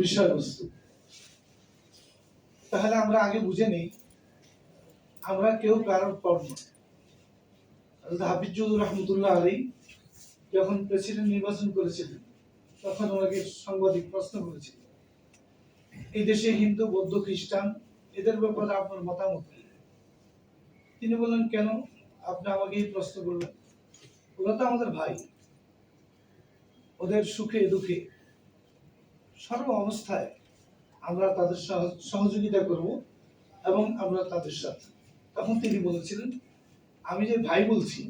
বিষয়বস্তু। তাহলে আমরা আগে বুঝে নেই, আমরা কেউ কারোর পর হাফিজুর রহমতুল্লাহ আলী যখন প্রেসিডেন্ট নির্বাচন করেছিলেন, তখন ওনাকে সাংবাদিক প্রশ্ন করেছিল এই দেশে হিন্দু, বৌদ্ধ, খ্রিস্টান, এদের ব্যাপারে আপনার মতামত তিনি বললেন, কেন? আপনি আমাকে এই প্রশ্ন করলেন। ওরা তো আমাদের ভাই। ওদের সুখে, দুঃখে সর্ব অবস্থায় আমরা তাদের সহযোগিতা করব এবং আমরা তাদের সাথে। তখন তিনি বলেছিলেন, আমি যে ভাই বলছি,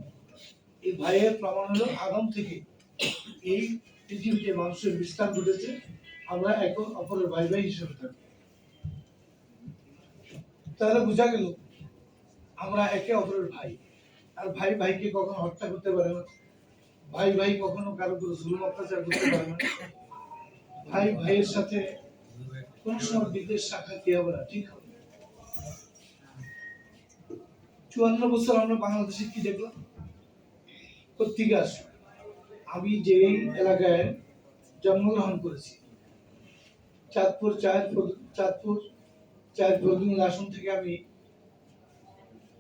এই ভাইয়ের প্রমাণ হলো আদম থেকে। এই পৃথিবীতে মানুষের বিস্তার ঘটেছে, আমরা এক অপরের ভাই ভাই হিসেবে থাকি তাহলে বোঝা গেল, আমরা একে অপরের ভাই। আর ভাই ভাইকে কখনো হত্যা করতে পারে না। ভাই ভাই কখনো কারও উপর জুলুম, অত্যাচার করতে পারে না। ভাই, ভাইয়ের সাথে কোন সময় বিদেশ ঠিক হবে? চুয়ান্ন বছর আমরা বাংলাদেশে কি দেখলাম? আমি যে এলাকায় জন্মগ্রহণ করেছি, চাঁদপুর চায়ের চাঁদপুর চায়ের প্রদিন আসন থেকে আমি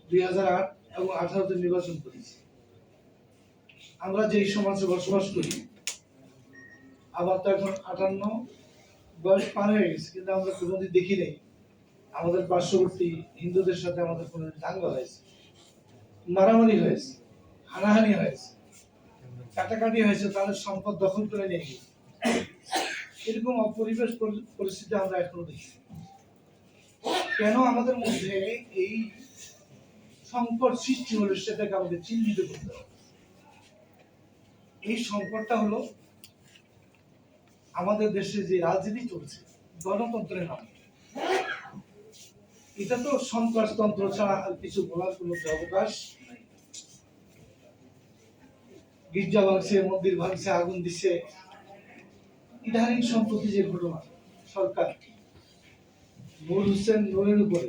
দুই হাজার আট এবং আঠারোতে নির্বাচন করেছি। আমরা যেই সমাজে বসবাস করি আমার তো এখন আটান্ন বয়স পার হয়ে গেছে, কিন্তু আমরা কোনোদিন দেখি নাই। আমাদের পার্শ্ববর্তী হিন্দুদের সাথে আমাদের কোনো দাঙ্গা হয়েছে, মারামারি হয়েছে, হানাহানি হয়েছে, কাটাকাটি হয়েছে, তাদের সম্পদ দখল করে নিয়ে গেছে। এরকম অপরিবেশ পরি- পরিস্থিতি আমরা এখনও দেখি কেন আমাদের মধ্যে এই সংকট সৃষ্টি হলো সেটাকে আমাদের চিহ্নিত করতে হবে? এই সংকটটা হলো আমাদের দেশে যে রাজনীতি চলছে, গণতন্ত্রের নামে এটা তো সন্ত্রাসতন্ত্র ছাড়া আর কিছু বলার কোনো অবকাশ গির্জা ভাঙছে, মন্দির ভাঙছে, আগুন দিচ্ছে ইদানিং সম্প্রতি যে ঘটনা, সরকার নূর হোসেন নূরের উপরে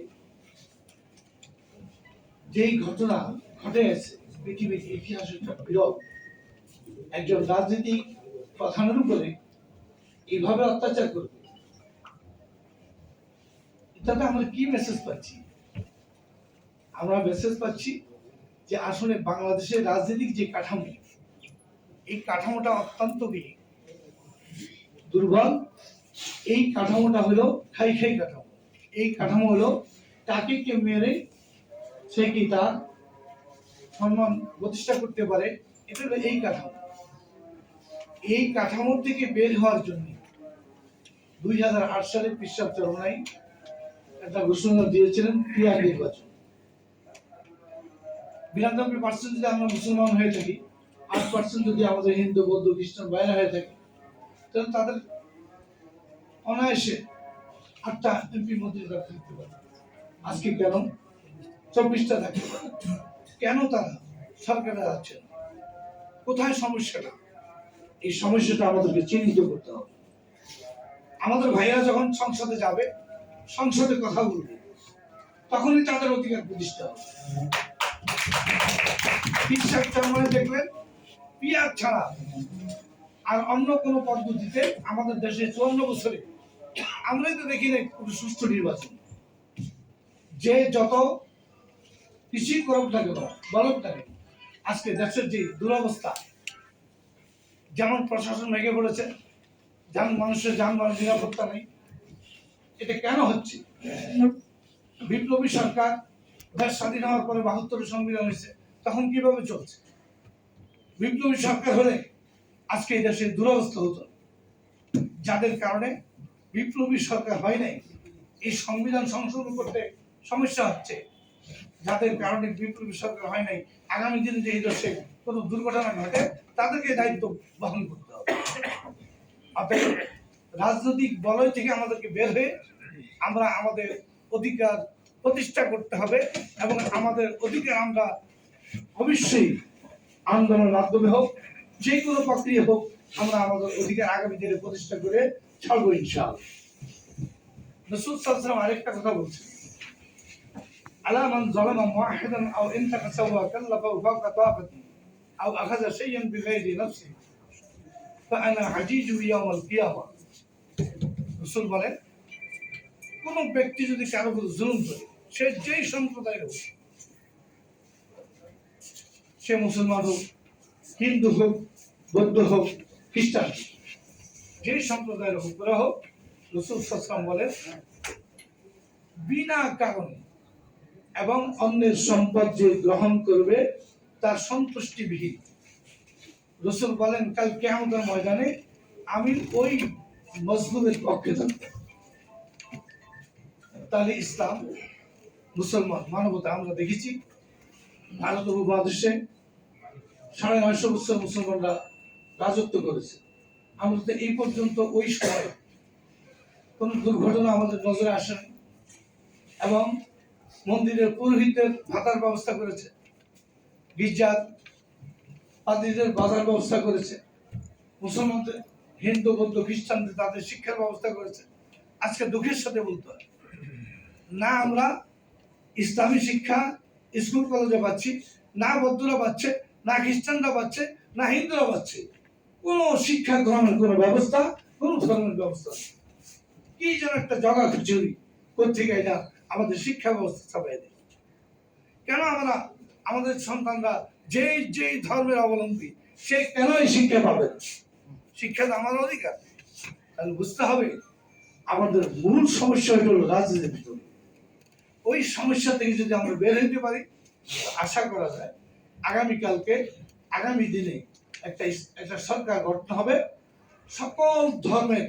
যেই ঘটনা ঘটে গেছে পৃথিবীর ইতিহাসে একটা বিরল। একজন রাজনীতিক প্রধানের উপরে এইভাবে অত্যাচার করবে। এটাতে আমরা কি মেসেজ পাচ্ছি? আমরা মেসেজ পাচ্ছি যে আসলে বাংলাদেশের রাজনৈতিক যে কাঠামো, এই কাঠামোটা অত্যন্ত কি দুর্বল। এই কাঠামোটা হলো খাই খাই কাঠামো। এই কাঠামো হলো তাকে কে মেরে সে কি তার সম্মান প্রতিষ্ঠা করতে পারে, এটা হলো এই কাঠামো। এই কাঠামো থেকে বের হওয়ার জন্য দুই হাজার আট সালে পিসাব চরমাই একটা ঘোষণা দিয়েছিলেন ক্রিয়া নির্বাচন। বিরানব্বই পার্সেন্ট যদি আমরা মুসলমান হয়ে থাকি, আট পার্সেন্ট যদি আমাদের হিন্দু, বৌদ্ধ, খ্রিস্টান বাইরে হয়ে থাকে, তাহলে তাদের অনায়াসে আটটা এমপি মন্ত্রী তারা থাকতে পারে আজকে কেন? চব্বিশটা থাকতে পারে কেন তারা সরকারে যাচ্ছে কোথায় সমস্যাটা? এই সমস্যাটা আমাদেরকে চিহ্নিত করতে হবে। আমাদের ভাইয়া যখন সংসদে যাবে সংসদে কথা বলবে। তখনই তাদের অধিকার প্রতিষ্ঠা হবে। বিশ্বাস চরমানে দেখলেন পিয়ার ছাড়া আর অন্য কোন পদ্ধতিতে আমাদের দেশে চুয়ান্ন বছরে, আমরাই তো দেখি কোনো সুষ্ঠু নির্বাচন। যে যত কিছুই করুক না কেন না আজকে দেশের যে দুরবস্থা, যেমন প্রশাসন ভেঙে পড়েছে যেমন মানুষের যানবাহন নিরাপত্তা নেই। এটা কেন হচ্ছে? বিপ্লবী সরকার দেশ স্বাধীন হওয়ার পরে বাহাত্তর সংবিধান হয়েছে, তখন কীভাবে চলছে? বিপ্লবী সরকার হলে আজকে এই দেশে দুরবস্থা হতো। যাদের কারণে বিপ্লবী সরকার হয় নাই, এই সংবিধান সংশোধন করতে সমস্যা হচ্ছে। যাদের কারণে বিপ্লবী সরকার হয় নাই, আগামী দিনে যে এই দেশে কোনো দুর্ঘটনা ঘটে, তাদেরকে দায়িত্ব বহন করতে রাজনৈতিক বলয় থেকে আমাদেরকে বের হয়ে আমরা আমাদের অধিকার প্রতিষ্ঠা করতে হবে এবং আমাদের অধিকার আমরা অবশ্যই আন্দোলনের মাধ্যমে হোক, যে কোনো প্রক্রিয়া হোক, আমরা আমাদের অধিকার আগামী দিনে প্রতিষ্ঠা করে ছাড়বো ইনশাল সাল্লাম আরেকটা কথা বলছেন। আলা মান জালামা আও ইনতাকাসা ওয়া কাল্লাফা ফাওকা তাকাতি আও আখাযা শাইয়ান বিগাইরি নাফসি বলেন, কোন ব্যক্তি যদি কারও উপর জুলুম করে, সে যেই সম্প্রদায় হোক, সে মুসলমান হোক, হিন্দু হোক, বৌদ্ধ হোক, খ্রিস্টান যে সম্প্রদায়ের হোক করা হোক রসুল সাসলাম বলেন, বিনা কারণে এবং অন্যের সম্পদ যে গ্রহণ করবে, তার সন্তুষ্টিবিহীন। রসুল বলেন, কাল কেমতের ময়দানে আমি ওই মজলুমের পক্ষে থাকব তাহলে ইসলাম মুসলমান, মানবতা আমরা দেখেছি। ভারত উপমহাদেশে সাড়ে নয়শো বছর মুসলমানরা রাজত্ব করেছে। আমরা তো এই পর্যন্ত ওই সময় কোন দুর্ঘটনা আমাদের নজরে আসেনি এবং মন্দিরের পুরোহিতের ভাতার ব্যবস্থা করেছে। গির্জার পাদ্রীদের বাজার ব্যবস্থা করেছে। মুসলমানদের, হিন্দু, বৌদ্ধ, খ্রিস্টানদের তাদের শিক্ষার ব্যবস্থা করেছে। আজকে দুঃখের সাথে বলতে হয়। না আমরা ইসলামী শিক্ষা স্কুল, কলেজে পাচ্ছি, না বৌদ্ধরা পাচ্ছে, না খ্রিস্টানরা পাচ্ছে, না হিন্দুরা পাচ্ছে। কোনো শিক্ষা গ্রহণের কোনো ব্যবস্থা, কোনো ধর্মের ব্যবস্থা। কি যেন একটা জগা খিচুড়ি কোথেকে এটা আমাদের শিক্ষা ব্যবস্থা চাপাই দেয় কেন আমরা আমাদের সন্তানরা যেই যেই ধর্মের অবলম্বী, সে কেন এই শিক্ষা পাবে? শিক্ষা তো আমার অধিকার। তাহলে বুঝতে হবে, আমাদের মূল সমস্যা হলো রাজনীতির ভিতরে ওই সমস্যা থেকে যদি আমরা বের হইতে পারি, আশা করা যায়, আগামীকালকে, আগামী দিনে একটা একটা সরকার গঠন হবে। সকল ধর্মের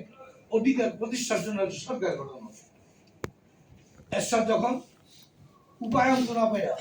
অধিকার প্রতিষ্ঠার জন্য সরকার গঠন হবে। এরশাদ যখন উপায়ন না পাইয়া